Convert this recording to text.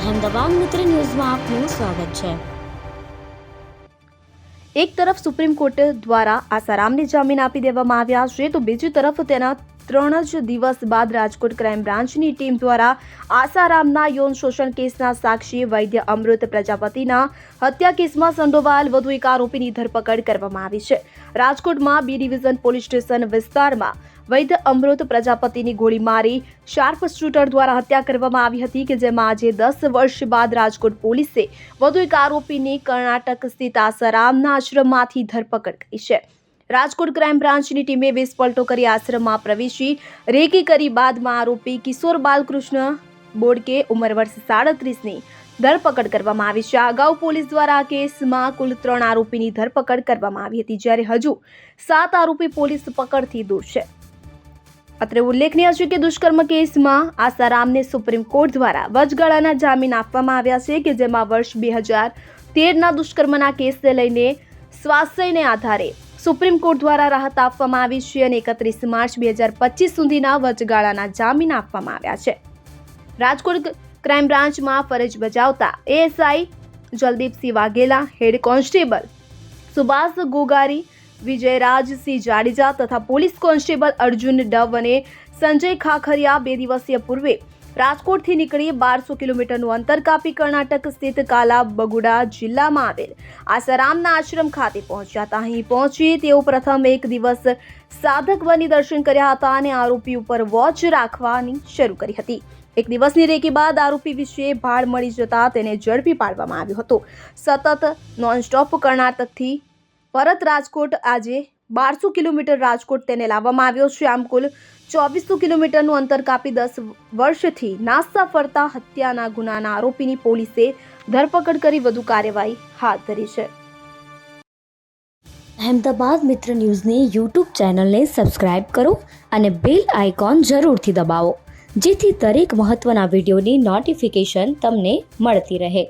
અહેમદાબાદ મિત્ર ન્યૂઝમાં આપનું સ્વાગત છે. એક તરફ સુપ્રીમ કોર્ટ દ્વારા આસારામને જામીન આપી દેવામાં આવ્યા છે, તો બીજી તરફ તેના ત્રણ જ દિવસ બાદ રાજકોટ ક્રાઇમ બ્રાન્ચની ટીમ દ્વારા આસારામના યૌન શોષણ કેસના સાક્ષી વૈદ્ય અમૃત પ્રજાપતિના હત્યા કેસમાં સંડોવાયેલ વધુ એક આરોપીની ધરપકડ કરવામાં આવી છે. રાજકોટમાં બી ડિવિઝન પોલીસ સ્ટેશન વિસ્તારમાં વૈદ્ય અમૃત પ્રજાપતિની ગોળી મારી શાર્પ શૂટર દ્વારા હત્યા કરવામાં આવી હતી કે જેમાં આજે દસ વર્ષ બાદ રાજકોટ પોલીસે વધુ એક આરોપીની કર્ણાટક સ્થિત આસારામના આશ્રમમાંથી ધરપકડ કરી છે. રાજકોટ ક્રાઇમ બ્રાન્ચની ટીમે વીસ કરી આશ્રમમાં પ્રવેશી રેકી કરી બાદમાં આરોપી કિશોર બાલકૃષ્ણ બોડકે ઉંમર વર્ષ સાડત્રીસની ધરપકડ કરવામાં આવી છે. અગાઉ પોલીસ દ્વારા આ કેસમાં કુલ ત્રણ આરોપીની ધરપકડ કરવામાં આવી હતી, જ્યારે હજુ સાત આરોપી પોલીસ પકડથી દૂર છે. અત્રે ઉલ્લેખનીય છે કે દુષ્કર્મ કેસમાં આસારામને સુપ્રીમ કોર્ટ દ્વારા વચગાળાના જામીન આપવામાં આવ્યા છે કે જેમાં વર્ષ બે હજાર તેરના દુષ્કર્મના કેસને લઈને સ્વાસ્થ્યને આધારે સુપ્રીમ કોર્ટ દ્વારા રાહત આપવામાં આવી છે અને એકત્રીસ માર્ચ બે હજાર પચીસ સુધીના વચગાળાના જામીન આપવામાં આવ્યા છે. રાજકોટ ક્રાઇમ બ્રાન્ચમાં ફરજ બજાવતા A S I Jaldipsinh Vaghela head constable Subhash Gogari Vijayrajsinh Jadeja તથા પોલીસ કોન્સ્ટેબલ અર્જુન ડવ અને સંજય ખાખરિયા બે દિવસીય પૂર્વે રાજકોટથી નીકળી બારસો કિલોમીટરનું અંતર કાપી કર્ણાટક સ્થિત કાલા બગુડા જિલ્લામાં આવેલ આસારામના આશ્રમ ખાતે પહોંચ્યા હતા. અહીં પહોંચી તેઓ પ્રથમ એક દિવસ સાધક બની દર્શન કર્યા હતા અને આરોપી ઉપર વોચ રાખવાની શરૂ કરી હતી. એક દિવસની રેકી બાદ આરોપી વિશે ભાડ મળી જતા તેને ઝડપી પાડવામાં આવ્યો હતો. સતત નોનસ્ટોપ કર્ણાટકથી પરત રાજકોટ આજે બારસો કિલોમીટર રાજકોટ તેને લાવવામાં આવ્યો છે. આમ કુલ ચોવીસો કિલોમીટરનું અંતર કાપી દસ વર્ષથી નાસ્તા ફરતા હત્યાના ગુનાના આરોપીની પોલીસે ધરપકડ કરી વધુ કાર્યવાહી હાથ ધરી છે. અહેમદાબાદ મિત્ર ન્યૂઝની યુટ્યુબ ચેનલને સબસ્ક્રાઇબ કરો અને બેલ આઇકોન જરૂરથી દબાવો, જેથી દરેક મહત્ત્વના વિડીયોની નોટિફિકેશન તમને મળતી રહે.